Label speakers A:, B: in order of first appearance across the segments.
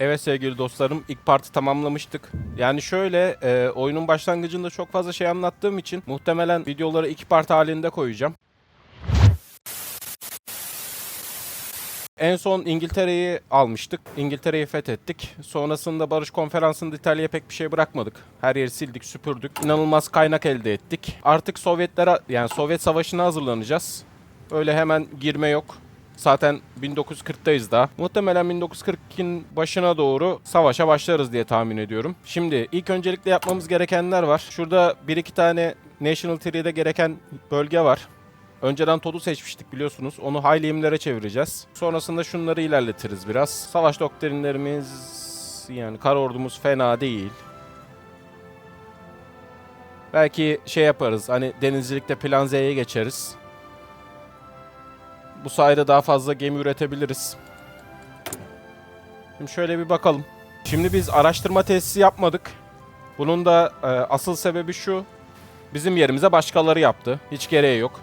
A: Evet sevgili dostlarım ilk partı tamamlamıştık. Yani şöyle e, oyunun başlangıcında çok fazla şey anlattığım için muhtemelen videoları iki part halinde koyacağım. En son İngiltere'yi almıştık. İngiltere'yi fethettik. Sonrasında Barış Konferansı'nda İtalya'ya pek bir şey bırakmadık. Her yeri sildik, süpürdük. İnanılmaz kaynak elde ettik. Artık Sovyetlere yani Sovyet Savaşı'na hazırlanacağız. Öyle hemen girme yok. Zaten 1940'tayız daha. Muhtemelen 1940'ın başına doğru savaşa başlarız diye tahmin ediyorum. Şimdi ilk öncelikle yapmamız gerekenler var. Şurada bir iki tane National Tree'de gereken bölge var. Önceden Todd'u seçmiştik biliyorsunuz. Onu Hayleyimlere çevireceğiz. Sonrasında şunları ilerletiriz biraz. Savaş doktrinlerimiz yani kara ordumuz fena değil. Belki şey yaparız. Hani denizcilikte plan Z'ye geçeriz. Bu sayede daha fazla gemi üretebiliriz. Şimdi şöyle bir bakalım. Şimdi biz araştırma tesisi yapmadık. Bunun da e, asıl sebebi şu. Bizim yerimize başkaları yaptı. Hiç gereği yok.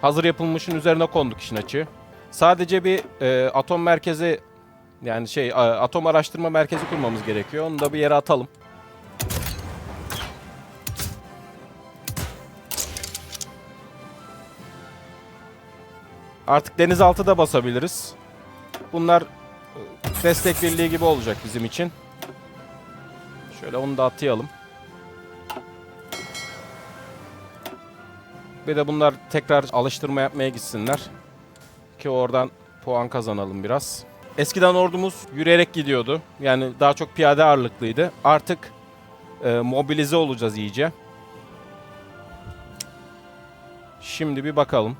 A: Hazır yapılmışın üzerine konduk işin açığı. Sadece bir e, atom merkezi yani şey atom araştırma merkezi kurmamız gerekiyor. Onu da bir yere atalım. Artık denizaltı da basabiliriz. Bunlar e, destek birliği gibi olacak bizim için. Şöyle onu da atayalım. Bir de bunlar tekrar alıştırma yapmaya gitsinler. Ki oradan puan kazanalım biraz. Eskiden ordumuz yürüyerek gidiyordu. Yani daha çok piyade ağırlıklıydı. Artık e, mobilize olacağız iyice. Şimdi bir bakalım.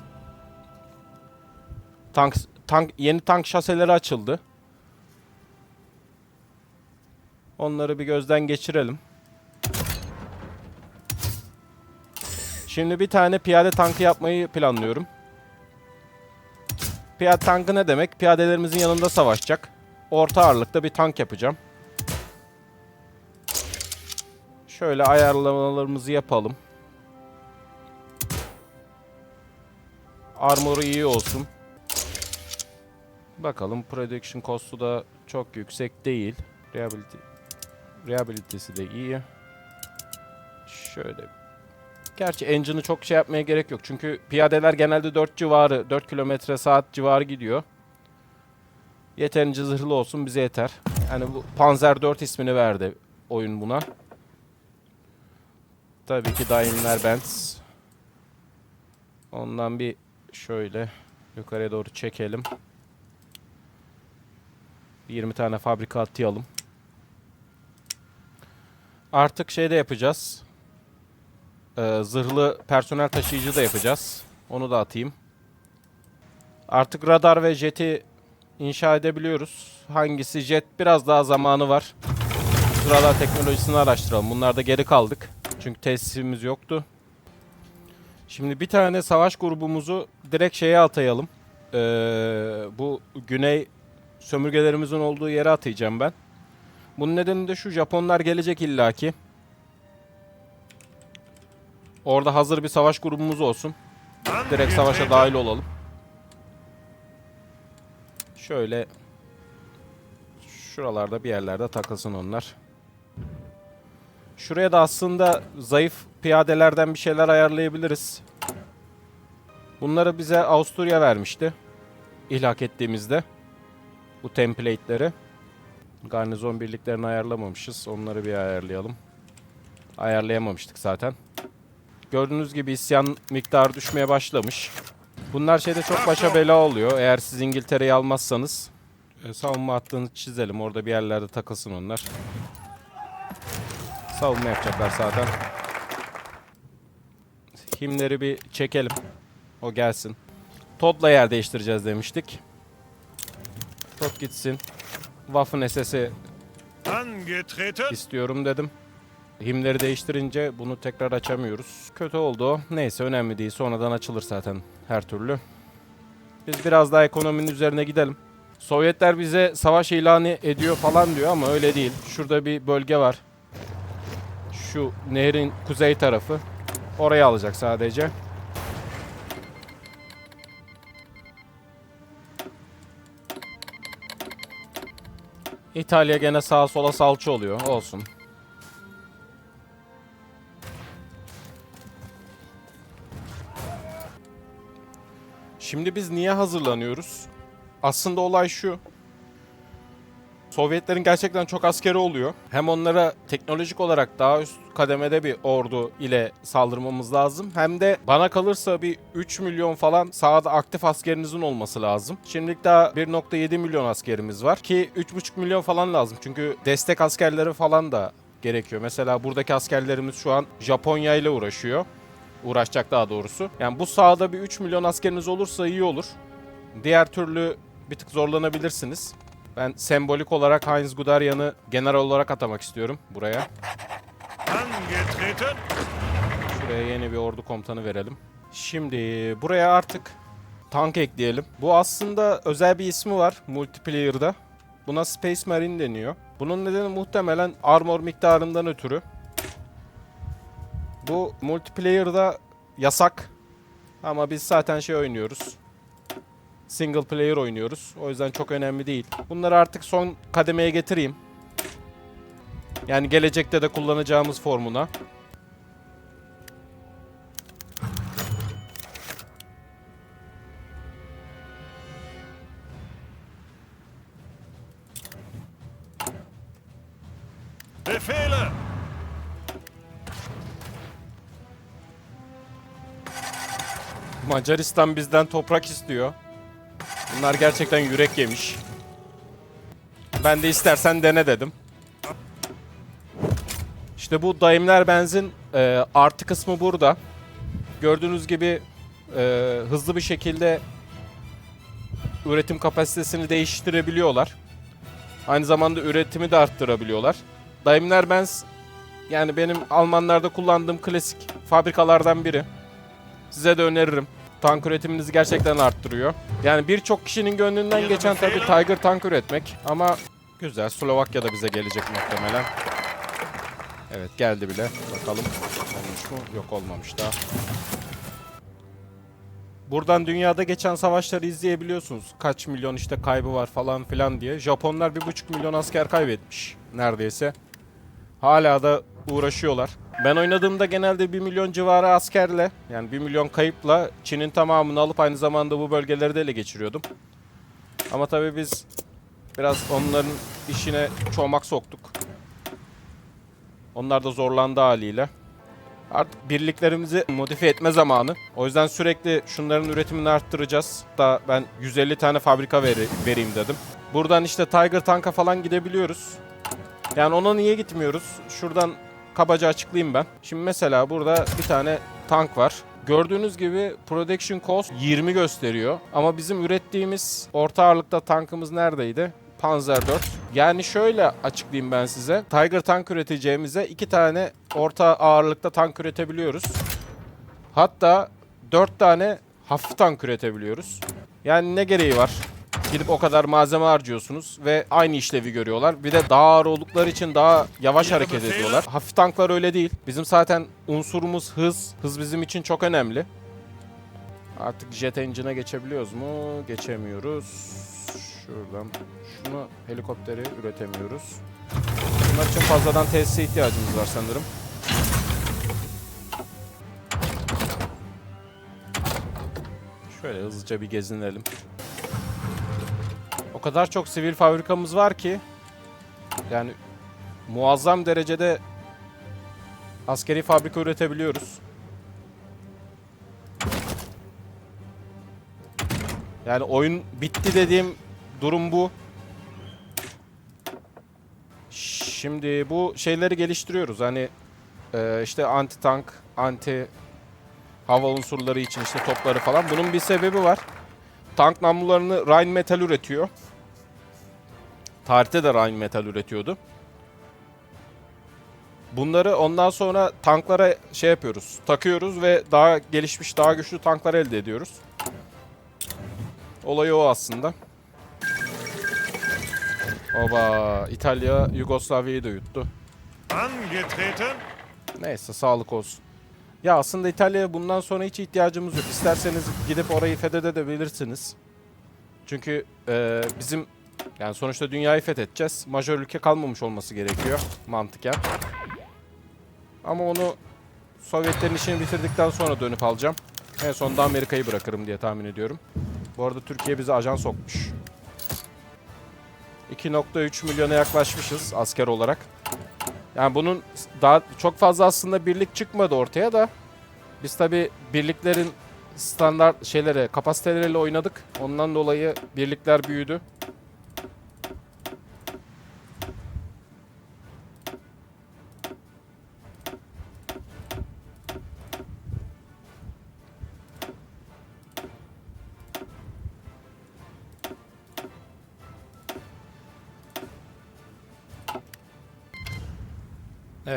A: Tank, tank yeni tank şaseleri açıldı. Onları bir gözden geçirelim. Şimdi bir tane piyade tankı yapmayı planlıyorum. Piyade tankı ne demek? Piyadelerimizin yanında savaşacak. Orta ağırlıkta bir tank yapacağım. Şöyle ayarlamalarımızı yapalım. Armoru iyi olsun. Bakalım production cost'u da çok yüksek değil. Reliability, reliability'si de iyi. Şöyle. Gerçi engine'ı çok şey yapmaya gerek yok. Çünkü piyadeler genelde 4 civarı, 4 kilometre saat civarı gidiyor. Yeterince zırhlı olsun bize yeter. Yani bu Panzer 4 ismini verdi oyun buna. Tabii ki Daimler Benz. Ondan bir şöyle yukarıya doğru çekelim. 20 tane fabrika atayalım. Artık şey de yapacağız. Ee, zırhlı personel taşıyıcı da yapacağız. Onu da atayım. Artık radar ve jeti inşa edebiliyoruz. Hangisi jet biraz daha zamanı var. Şu radar teknolojisini araştıralım. Bunlarda geri kaldık. Çünkü tesisimiz yoktu. Şimdi bir tane savaş grubumuzu direkt şeye atayalım. Ee, bu güney sömürgelerimizin olduğu yere atayacağım ben. Bunun nedeni de şu Japonlar gelecek illaki. Orada hazır bir savaş grubumuz olsun. Direkt savaşa dahil olalım. Şöyle şuralarda bir yerlerde takılsın onlar. Şuraya da aslında zayıf piyadelerden bir şeyler ayarlayabiliriz. Bunları bize Avusturya vermişti. İhlak ettiğimizde bu template'leri. Garnizon birliklerini ayarlamamışız. Onları bir ayarlayalım. Ayarlayamamıştık zaten. Gördüğünüz gibi isyan miktarı düşmeye başlamış. Bunlar şeyde çok başa bela oluyor. Eğer siz İngiltere'yi almazsanız e, savunma hattını çizelim. Orada bir yerlerde takılsın onlar. Savunma yapacaklar zaten. Himleri bir çekelim. O gelsin. Todd'la yer değiştireceğiz demiştik. Todd gitsin. Waffen SS'i
B: Angetreten.
A: istiyorum dedim. Himleri değiştirince bunu tekrar açamıyoruz. Kötü oldu o. Neyse önemli değil. Sonradan açılır zaten her türlü. Biz biraz daha ekonominin üzerine gidelim. Sovyetler bize savaş ilanı ediyor falan diyor ama öyle değil. Şurada bir bölge var. Şu nehrin kuzey tarafı. Orayı alacak sadece. İtalya gene sağa sola salça oluyor. Olsun. Şimdi biz niye hazırlanıyoruz? Aslında olay şu. Sovyetlerin gerçekten çok askeri oluyor. Hem onlara teknolojik olarak daha üst kademede bir ordu ile saldırmamız lazım. Hem de bana kalırsa bir 3 milyon falan sahada aktif askerinizin olması lazım. Şimdilik daha 1.7 milyon askerimiz var ki 3.5 milyon falan lazım. Çünkü destek askerleri falan da gerekiyor. Mesela buradaki askerlerimiz şu an Japonya ile uğraşıyor. Uğraşacak daha doğrusu. Yani bu sahada bir 3 milyon askeriniz olursa iyi olur. Diğer türlü bir tık zorlanabilirsiniz. Ben sembolik olarak Heinz Guderian'ı general olarak atamak istiyorum buraya. Şuraya yeni bir ordu komutanı verelim. Şimdi buraya artık tank ekleyelim. Bu aslında özel bir ismi var multiplayer'da. Buna Space Marine deniyor. Bunun nedeni muhtemelen armor miktarından ötürü. Bu multiplayer'da yasak. Ama biz zaten şey oynuyoruz. Single player oynuyoruz. O yüzden çok önemli değil. Bunları artık son kademeye getireyim. Yani gelecekte de kullanacağımız formuna. Macaristan bizden toprak istiyor. Bunlar gerçekten yürek yemiş. Ben de istersen dene dedim. İşte bu daimler benzin e, artı kısmı burada. Gördüğünüz gibi e, hızlı bir şekilde üretim kapasitesini değiştirebiliyorlar. Aynı zamanda üretimi de arttırabiliyorlar. Daimler Benz yani benim Almanlarda kullandığım klasik fabrikalardan biri. Size de öneririm. Tank üretiminizi gerçekten arttırıyor. Yani birçok kişinin gönlünden geçen tabii Tiger tank üretmek ama güzel. Slovakya'da bize gelecek muhtemelen. Evet geldi bile. Bakalım olmuş mu? Yok olmamış daha. Buradan dünyada geçen savaşları izleyebiliyorsunuz. Kaç milyon işte kaybı var falan filan diye. Japonlar bir buçuk milyon asker kaybetmiş neredeyse. Hala da uğraşıyorlar. Ben oynadığımda genelde 1 milyon civarı askerle yani 1 milyon kayıpla Çin'in tamamını alıp aynı zamanda bu bölgeleri de ele geçiriyordum. Ama tabii biz biraz onların işine çomak soktuk. Onlar da zorlandı haliyle. Artık birliklerimizi modifiye etme zamanı. O yüzden sürekli şunların üretimini arttıracağız. Da ben 150 tane fabrika veri, vereyim dedim. Buradan işte Tiger Tank'a falan gidebiliyoruz. Yani ona niye gitmiyoruz? Şuradan kabaca açıklayayım ben. Şimdi mesela burada bir tane tank var. Gördüğünüz gibi production cost 20 gösteriyor. Ama bizim ürettiğimiz orta ağırlıkta tankımız neredeydi? Panzer 4. Yani şöyle açıklayayım ben size. Tiger tank üreteceğimize iki tane orta ağırlıkta tank üretebiliyoruz. Hatta 4 tane hafif tank üretebiliyoruz. Yani ne gereği var? Gidip o kadar malzeme harcıyorsunuz ve aynı işlevi görüyorlar. Bir de daha ağır oldukları için daha yavaş hareket ediyorlar. Hafif tanklar öyle değil. Bizim zaten unsurumuz hız. Hız bizim için çok önemli. Artık jet engine'a geçebiliyoruz mu? Geçemiyoruz. Şuradan. Şunu helikopteri üretemiyoruz. Bunlar için fazladan tesise ihtiyacımız var sanırım. Şöyle hızlıca bir gezinelim. O kadar çok sivil fabrikamız var ki yani muazzam derecede askeri fabrika üretebiliyoruz. Yani oyun bitti dediğim durum bu. Şimdi bu şeyleri geliştiriyoruz. Hani e, işte anti tank, anti hava unsurları için işte topları falan. Bunun bir sebebi var. Tank namlularını Rheinmetall üretiyor. Tarihte de Rheinmetall üretiyordu. Bunları ondan sonra tanklara şey yapıyoruz. Takıyoruz ve daha gelişmiş, daha güçlü tanklar elde ediyoruz. Olay o aslında. Oba, İtalya Yugoslavya'yı da yuttu. Neyse sağlık olsun. Ya aslında İtalya'ya bundan sonra hiç ihtiyacımız yok. İsterseniz gidip orayı fethedebilirsiniz. Çünkü e, bizim Yani sonuçta dünyayı fethedeceğiz. Majör ülke kalmamış olması gerekiyor mantıken. Ama onu Sovyetlerin işini bitirdikten sonra dönüp alacağım. En sonunda Amerika'yı bırakırım diye tahmin ediyorum. Bu arada Türkiye bize ajan sokmuş. 2.3 milyona yaklaşmışız asker olarak. Yani bunun daha çok fazla aslında birlik çıkmadı ortaya da biz tabi birliklerin standart şeylere, kapasiteleriyle oynadık. Ondan dolayı birlikler büyüdü.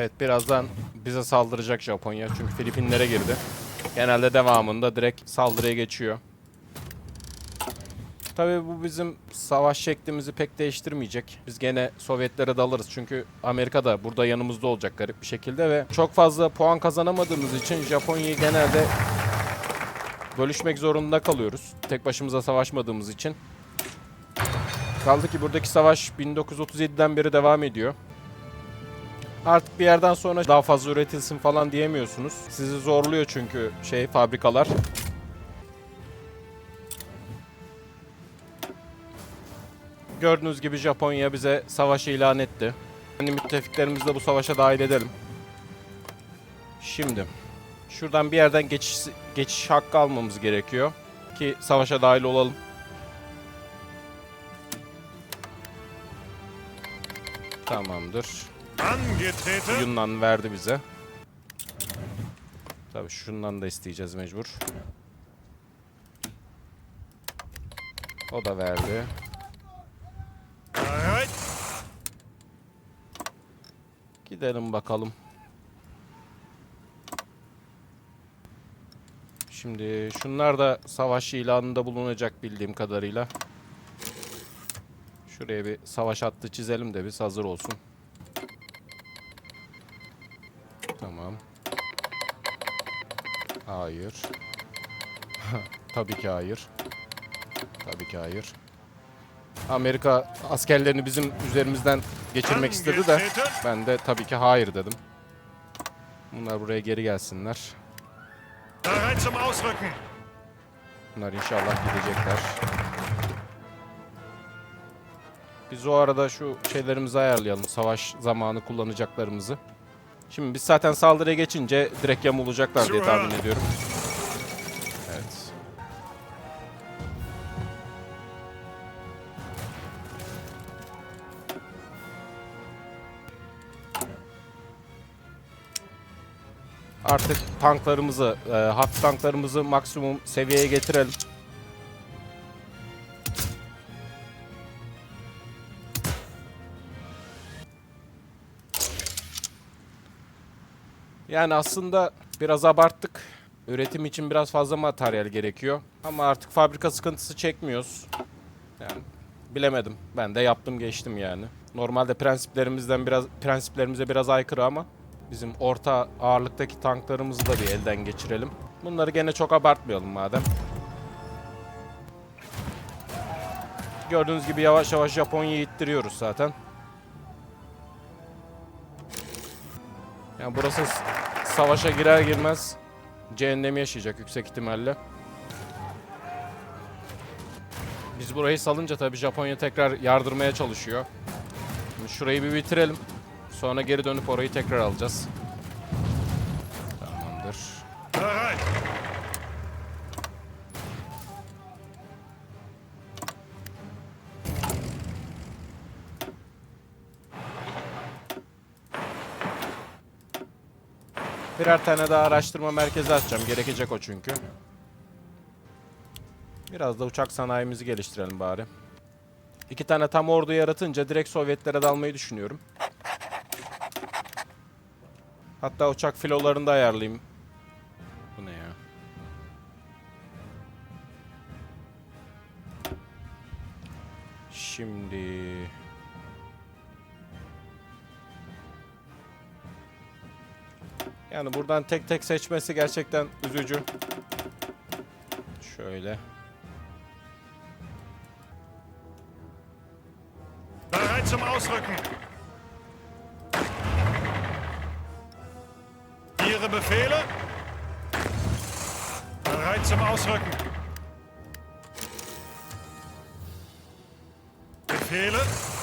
A: Evet birazdan bize saldıracak Japonya çünkü Filipinlere girdi. Genelde devamında direkt saldırıya geçiyor. Tabii bu bizim savaş şeklimizi pek değiştirmeyecek. Biz gene Sovyetlere dalırız çünkü Amerika da burada yanımızda olacak garip bir şekilde ve çok fazla puan kazanamadığımız için Japonya'yı genelde bölüşmek zorunda kalıyoruz. Tek başımıza savaşmadığımız için. Kaldı ki buradaki savaş 1937'den beri devam ediyor. Artık bir yerden sonra daha fazla üretilsin falan diyemiyorsunuz. Sizi zorluyor çünkü şey fabrikalar. Gördüğünüz gibi Japonya bize savaşı ilan etti. Hani müttefiklerimizi de bu savaşa dahil edelim. Şimdi şuradan bir yerden geçiş, geçiş hakkı almamız gerekiyor ki savaşa dahil olalım. Tamamdır. Yunan verdi bize. Tabii şundan da isteyeceğiz mecbur. O da verdi.
B: Bereit.
A: Gidelim bakalım. Şimdi şunlar da savaş ilanında bulunacak bildiğim kadarıyla. Şuraya bir savaş hattı çizelim de biz hazır olsun. Tamam. Hayır. Tabii ki hayır. Tabii ki hayır. Amerika askerlerini bizim üzerimizden geçirmek istedi de ben de tabii ki hayır dedim. Bunlar buraya geri gelsinler. Bunlar inşallah gidecekler. Biz o arada şu şeylerimizi ayarlayalım. Savaş zamanı kullanacaklarımızı. Şimdi biz zaten saldırıya geçince direkt yamulacaklar diye tahmin ediyorum. Evet. Artık tanklarımızı, e, hafif tanklarımızı maksimum seviyeye getirelim. Yani aslında biraz abarttık. Üretim için biraz fazla materyal gerekiyor. Ama artık fabrika sıkıntısı çekmiyoruz. Yani bilemedim. Ben de yaptım geçtim yani. Normalde prensiplerimizden biraz prensiplerimize biraz aykırı ama bizim orta ağırlıktaki tanklarımızı da bir elden geçirelim. Bunları gene çok abartmayalım madem. Gördüğünüz gibi yavaş yavaş Japonya'yı ittiriyoruz zaten. Yani burası savaşa girer girmez cehennemi yaşayacak yüksek ihtimalle. Biz burayı salınca tabii Japonya tekrar yardırmaya çalışıyor. Şimdi şurayı bir bitirelim. Sonra geri dönüp orayı tekrar alacağız. Birer tane daha araştırma merkezi açacağım. Gerekecek o çünkü. Biraz da uçak sanayimizi geliştirelim bari. İki tane tam ordu yaratınca direkt Sovyetlere dalmayı düşünüyorum. Hatta uçak filolarını da ayarlayayım. Bu ne ya? Şimdi... Yani buradan tek tek seçmesi gerçekten üzücü. Şöyle.
B: zum Ausrücken. Ihre Befehle? Bereit zum Ausrücken. Befehle?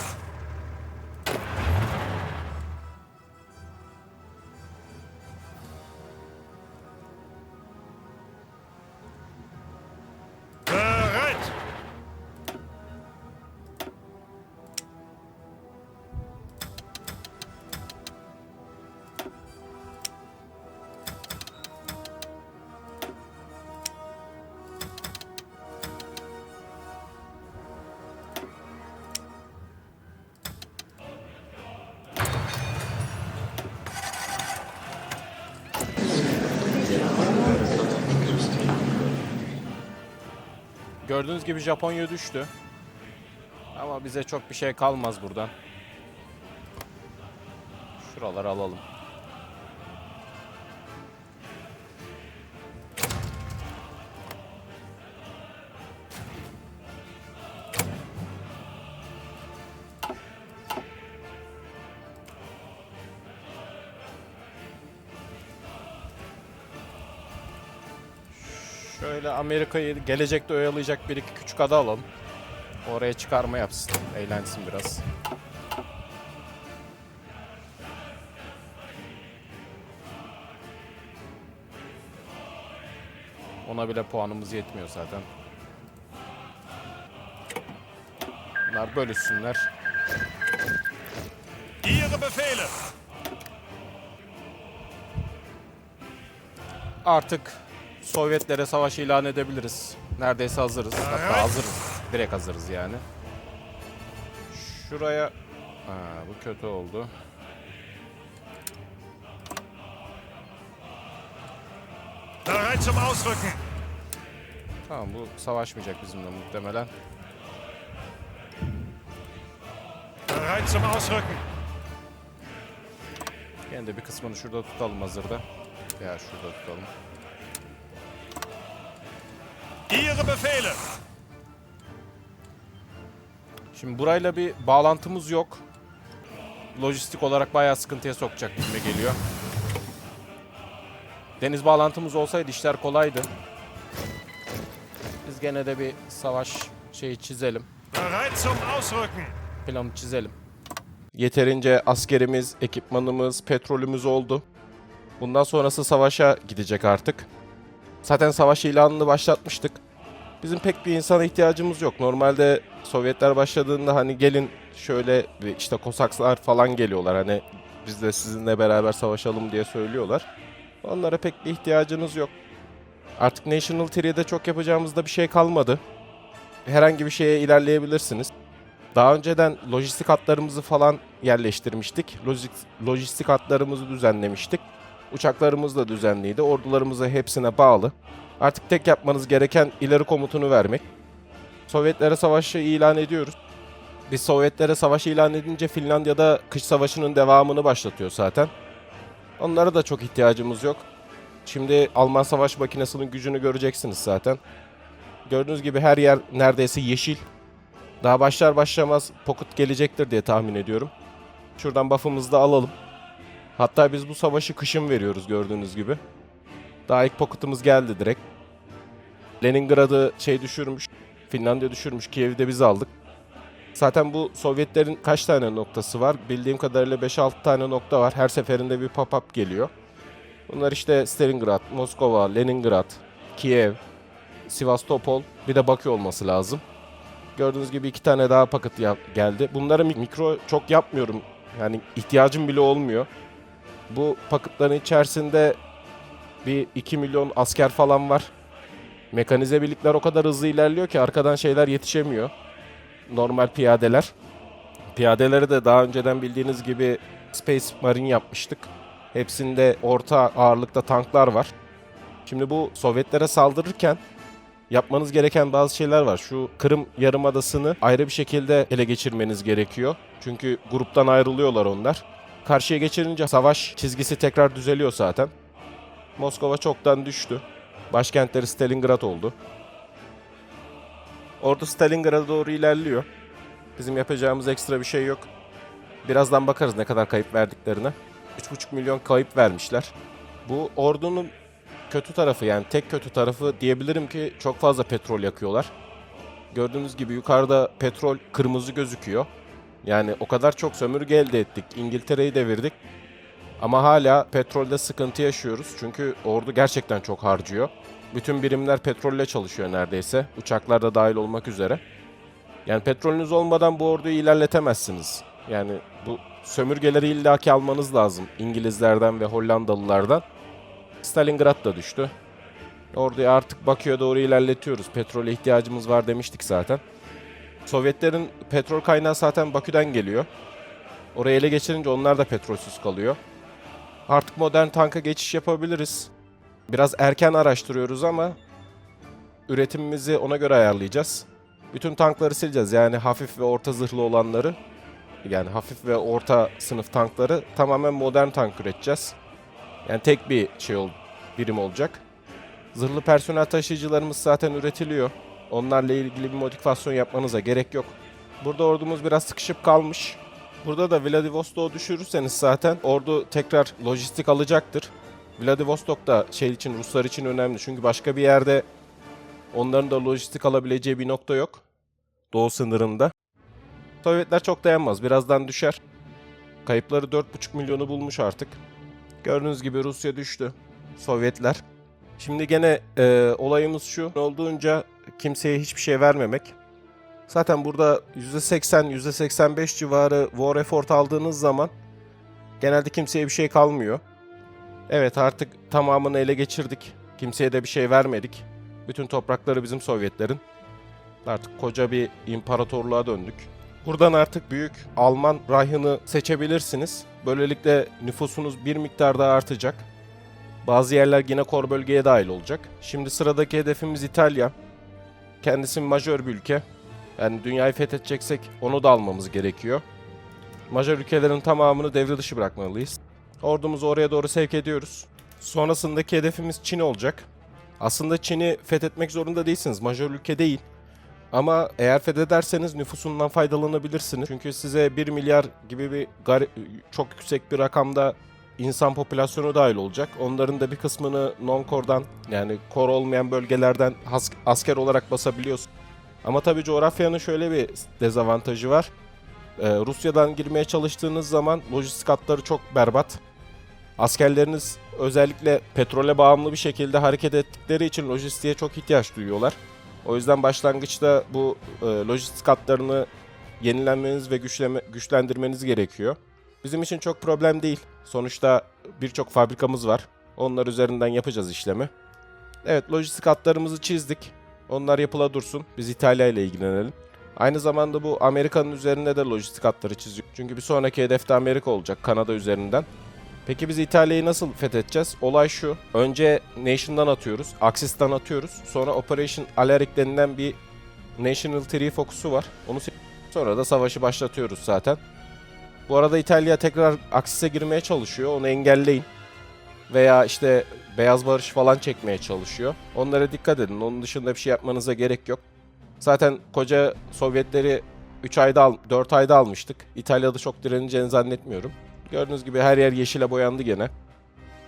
A: Gördüğünüz gibi Japonya düştü. Ama bize çok bir şey kalmaz buradan. Şuraları alalım. Amerika'yı gelecekte oyalayacak bir iki küçük ada alalım. Oraya çıkarma yapsın. Eğlensin biraz. Ona bile puanımız yetmiyor zaten. Bunlar bölüşsünler.
B: Ihre Befehle!
A: Artık Sovyetlere savaş ilan edebiliriz. Neredeyse hazırız. Hatta hazırız. Direkt hazırız yani. Şuraya... Ha, bu kötü oldu. Tamam bu savaşmayacak bizimle muhtemelen. De bir kısmını şurada tutalım hazırda. Ya şurada tutalım.
B: Ihre Befehle!
A: Şimdi burayla bir bağlantımız yok. Lojistik olarak bayağı sıkıntıya sokacak gibime geliyor. Deniz bağlantımız olsaydı işler kolaydı. Biz gene de bir savaş şeyi çizelim. Planı çizelim. Yeterince askerimiz, ekipmanımız, petrolümüz oldu. Bundan sonrası savaşa gidecek artık. Zaten savaş ilanını başlatmıştık. Bizim pek bir insana ihtiyacımız yok. Normalde Sovyetler başladığında hani gelin şöyle işte Kosaklar falan geliyorlar. Hani biz de sizinle beraber savaşalım diye söylüyorlar. Onlara pek bir ihtiyacınız yok. Artık National Tree'de çok yapacağımızda bir şey kalmadı. Herhangi bir şeye ilerleyebilirsiniz. Daha önceden lojistik hatlarımızı falan yerleştirmiştik. Lojistik, lojistik hatlarımızı düzenlemiştik. Uçaklarımız da düzenliydi. Ordularımızı hepsine bağlı. Artık tek yapmanız gereken ileri komutunu vermek. Sovyetlere savaşı ilan ediyoruz. Biz Sovyetlere savaşı ilan edince Finlandiya'da kış savaşının devamını başlatıyor zaten. Onlara da çok ihtiyacımız yok. Şimdi Alman savaş makinesinin gücünü göreceksiniz zaten. Gördüğünüz gibi her yer neredeyse yeşil. Daha başlar başlamaz Pocket gelecektir diye tahmin ediyorum. Şuradan buff'ımızı da alalım. Hatta biz bu savaşı kışın veriyoruz gördüğünüz gibi. Daha ilk Pocket'ımız geldi direkt. Leningrad'ı şey düşürmüş, Finlandiya düşürmüş, Kiev'i de biz aldık. Zaten bu Sovyetlerin kaç tane noktası var? Bildiğim kadarıyla 5-6 tane nokta var. Her seferinde bir pop-up geliyor. Bunlar işte Stalingrad, Moskova, Leningrad, Kiev, Sivastopol, bir de Bakü olması lazım. Gördüğünüz gibi iki tane daha paket geldi. Bunları mi- mikro çok yapmıyorum. Yani ihtiyacım bile olmuyor. Bu paketlerin içerisinde bir 2 milyon asker falan var. Mekanize birlikler o kadar hızlı ilerliyor ki arkadan şeyler yetişemiyor. Normal piyadeler. Piyadeleri de daha önceden bildiğiniz gibi Space Marine yapmıştık. Hepsinde orta ağırlıkta tanklar var. Şimdi bu Sovyetlere saldırırken yapmanız gereken bazı şeyler var. Şu Kırım Yarımadası'nı ayrı bir şekilde ele geçirmeniz gerekiyor. Çünkü gruptan ayrılıyorlar onlar. Karşıya geçirince savaş çizgisi tekrar düzeliyor zaten. Moskova çoktan düştü. Başkentleri Stalingrad oldu. Ordu Stalingrad'a doğru ilerliyor. Bizim yapacağımız ekstra bir şey yok. Birazdan bakarız ne kadar kayıp verdiklerine. 3,5 milyon kayıp vermişler. Bu ordunun kötü tarafı yani tek kötü tarafı diyebilirim ki çok fazla petrol yakıyorlar. Gördüğünüz gibi yukarıda petrol kırmızı gözüküyor. Yani o kadar çok sömürge elde ettik. İngiltere'yi devirdik. Ama hala petrolde sıkıntı yaşıyoruz. Çünkü ordu gerçekten çok harcıyor. Bütün birimler petrolle çalışıyor neredeyse. Uçaklar da dahil olmak üzere. Yani petrolünüz olmadan bu orduyu ilerletemezsiniz. Yani bu sömürgeleri illaki almanız lazım. İngilizlerden ve Hollandalılardan. Stalingrad da düştü. Orduyu artık Bakü'ye doğru ilerletiyoruz. Petrole ihtiyacımız var demiştik zaten. Sovyetlerin petrol kaynağı zaten Bakü'den geliyor. Orayı ele geçirince onlar da petrolsüz kalıyor. Artık modern tanka geçiş yapabiliriz. Biraz erken araştırıyoruz ama üretimimizi ona göre ayarlayacağız. Bütün tankları sileceğiz. Yani hafif ve orta zırhlı olanları, yani hafif ve orta sınıf tankları tamamen modern tank üreteceğiz. Yani tek bir şey birim olacak. Zırhlı personel taşıyıcılarımız zaten üretiliyor. Onlarla ilgili bir modifikasyon yapmanıza gerek yok. Burada ordumuz biraz sıkışıp kalmış. Burada da Vladivostok'u düşürürseniz zaten ordu tekrar lojistik alacaktır. Vladivostok da şey için Ruslar için önemli. Çünkü başka bir yerde onların da lojistik alabileceği bir nokta yok. Doğu sınırında. Sovyetler çok dayanmaz. Birazdan düşer. Kayıpları 4,5 milyonu bulmuş artık. Gördüğünüz gibi Rusya düştü. Sovyetler. Şimdi gene e, olayımız şu. Olduğunca kimseye hiçbir şey vermemek. Zaten burada %80, %85 civarı war effort aldığınız zaman genelde kimseye bir şey kalmıyor. Evet artık tamamını ele geçirdik. Kimseye de bir şey vermedik. Bütün toprakları bizim Sovyetlerin. Artık koca bir imparatorluğa döndük. Buradan artık büyük Alman Reich'ını seçebilirsiniz. Böylelikle nüfusunuz bir miktar daha artacak. Bazı yerler yine kor bölgeye dahil olacak. Şimdi sıradaki hedefimiz İtalya. Kendisi majör bir ülke. Yani dünyayı fethedeceksek onu da almamız gerekiyor. Majör ülkelerin tamamını devre dışı bırakmalıyız. Ordumuzu oraya doğru sevk ediyoruz. Sonrasındaki hedefimiz Çin olacak. Aslında Çin'i fethetmek zorunda değilsiniz. Majör ülke değil. Ama eğer fethederseniz nüfusundan faydalanabilirsiniz. Çünkü size 1 milyar gibi bir çok yüksek bir rakamda insan popülasyonu dahil olacak. Onların da bir kısmını non-core'dan yani core olmayan bölgelerden asker olarak basabiliyorsun. Ama tabii coğrafyanın şöyle bir dezavantajı var. Ee, Rusya'dan girmeye çalıştığınız zaman lojistik hatları çok berbat. Askerleriniz özellikle petrole bağımlı bir şekilde hareket ettikleri için lojistiğe çok ihtiyaç duyuyorlar. O yüzden başlangıçta bu e, lojistik hatlarını yenilenmeniz ve güçleme, güçlendirmeniz gerekiyor. Bizim için çok problem değil. Sonuçta birçok fabrikamız var. Onlar üzerinden yapacağız işlemi. Evet lojistik hatlarımızı çizdik. Onlar yapıla dursun. Biz İtalya ile ilgilenelim. Aynı zamanda bu Amerika'nın üzerinde de lojistik hatları çiziyor. Çünkü bir sonraki hedef de Amerika olacak Kanada üzerinden. Peki biz İtalya'yı nasıl fethedeceğiz? Olay şu. Önce Nation'dan atıyoruz. Axis'tan atıyoruz. Sonra Operation Alaric denilen bir National Tree Focus'u var. Onu sonra da savaşı başlatıyoruz zaten. Bu arada İtalya tekrar Axis'e girmeye çalışıyor. Onu engelleyin. Veya işte beyaz barış falan çekmeye çalışıyor. Onlara dikkat edin. Onun dışında bir şey yapmanıza gerek yok. Zaten koca Sovyetleri 3 ayda al 4 ayda almıştık. İtalya'da çok direneceğini zannetmiyorum. Gördüğünüz gibi her yer yeşile boyandı gene.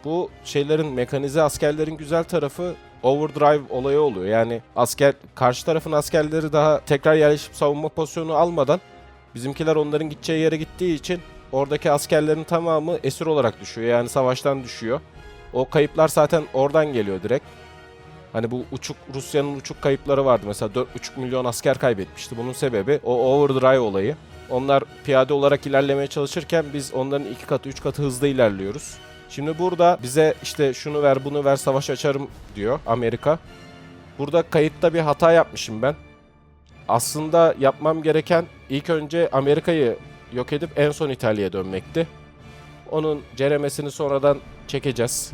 A: Bu şeylerin mekanize askerlerin güzel tarafı overdrive olayı oluyor. Yani asker karşı tarafın askerleri daha tekrar yerleşip savunma pozisyonu almadan bizimkiler onların gideceği yere gittiği için oradaki askerlerin tamamı esir olarak düşüyor. Yani savaştan düşüyor. O kayıplar zaten oradan geliyor direkt. Hani bu uçuk Rusya'nın uçuk kayıpları vardı. Mesela 4,5 milyon asker kaybetmişti. Bunun sebebi o overdrive olayı. Onlar piyade olarak ilerlemeye çalışırken biz onların iki katı, üç katı hızlı ilerliyoruz. Şimdi burada bize işte şunu ver, bunu ver, savaş açarım diyor Amerika. Burada kayıtta bir hata yapmışım ben. Aslında yapmam gereken ilk önce Amerika'yı yok edip en son İtalya'ya dönmekti. Onun ceremesini sonradan çekeceğiz.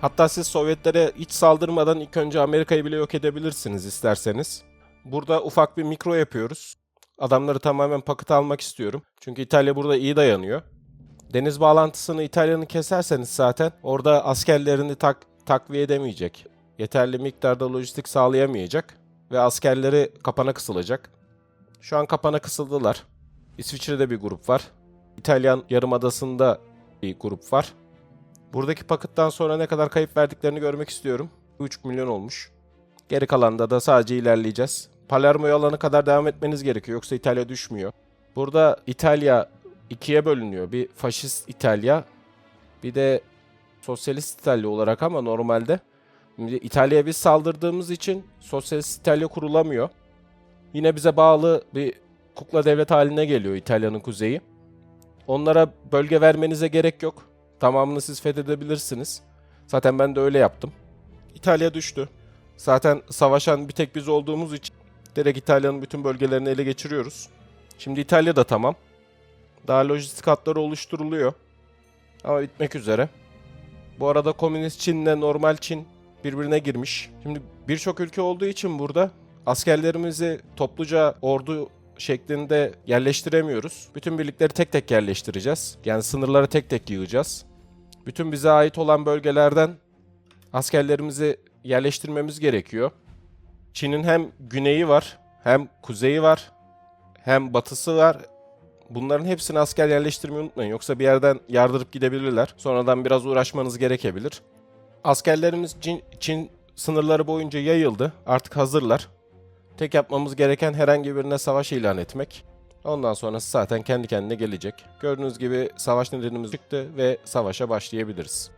A: Hatta siz Sovyetlere hiç saldırmadan ilk önce Amerika'yı bile yok edebilirsiniz isterseniz. Burada ufak bir mikro yapıyoruz. Adamları tamamen paket almak istiyorum. Çünkü İtalya burada iyi dayanıyor. Deniz bağlantısını İtalya'nın keserseniz zaten orada askerlerini tak takviye edemeyecek. Yeterli miktarda lojistik sağlayamayacak ve askerleri kapana kısılacak. Şu an kapana kısıldılar. İsviçre'de bir grup var. İtalyan Yarımadası'nda bir grup var. Buradaki pakettan sonra ne kadar kayıp verdiklerini görmek istiyorum. 3 milyon olmuş. Geri kalanda da sadece ilerleyeceğiz. Palermo'yu alana kadar devam etmeniz gerekiyor yoksa İtalya düşmüyor. Burada İtalya ikiye bölünüyor. Bir faşist İtalya, bir de sosyalist İtalya olarak ama normalde. Şimdi İtalya'ya biz saldırdığımız için sosyalist İtalya kurulamıyor. Yine bize bağlı bir kukla devlet haline geliyor İtalya'nın kuzeyi. Onlara bölge vermenize gerek yok. Tamamını siz fethedebilirsiniz. Zaten ben de öyle yaptım. İtalya düştü. Zaten savaşan bir tek biz olduğumuz için direkt İtalya'nın bütün bölgelerini ele geçiriyoruz. Şimdi İtalya da tamam. Daha lojistik hatları oluşturuluyor. Ama bitmek üzere. Bu arada komünist Çin'le normal Çin birbirine girmiş. Şimdi birçok ülke olduğu için burada askerlerimizi topluca ordu şeklinde yerleştiremiyoruz. Bütün birlikleri tek tek yerleştireceğiz. Yani sınırları tek tek yığacağız. Bütün bize ait olan bölgelerden askerlerimizi yerleştirmemiz gerekiyor. Çin'in hem güneyi var, hem kuzeyi var, hem batısı var. Bunların hepsini asker yerleştirmeyi unutmayın. Yoksa bir yerden yardırıp gidebilirler. Sonradan biraz uğraşmanız gerekebilir. Askerlerimiz Çin, Çin sınırları boyunca yayıldı. Artık hazırlar. Tek yapmamız gereken herhangi birine savaş ilan etmek. Ondan sonrası zaten kendi kendine gelecek. Gördüğünüz gibi savaş nedenimiz çıktı ve savaşa başlayabiliriz.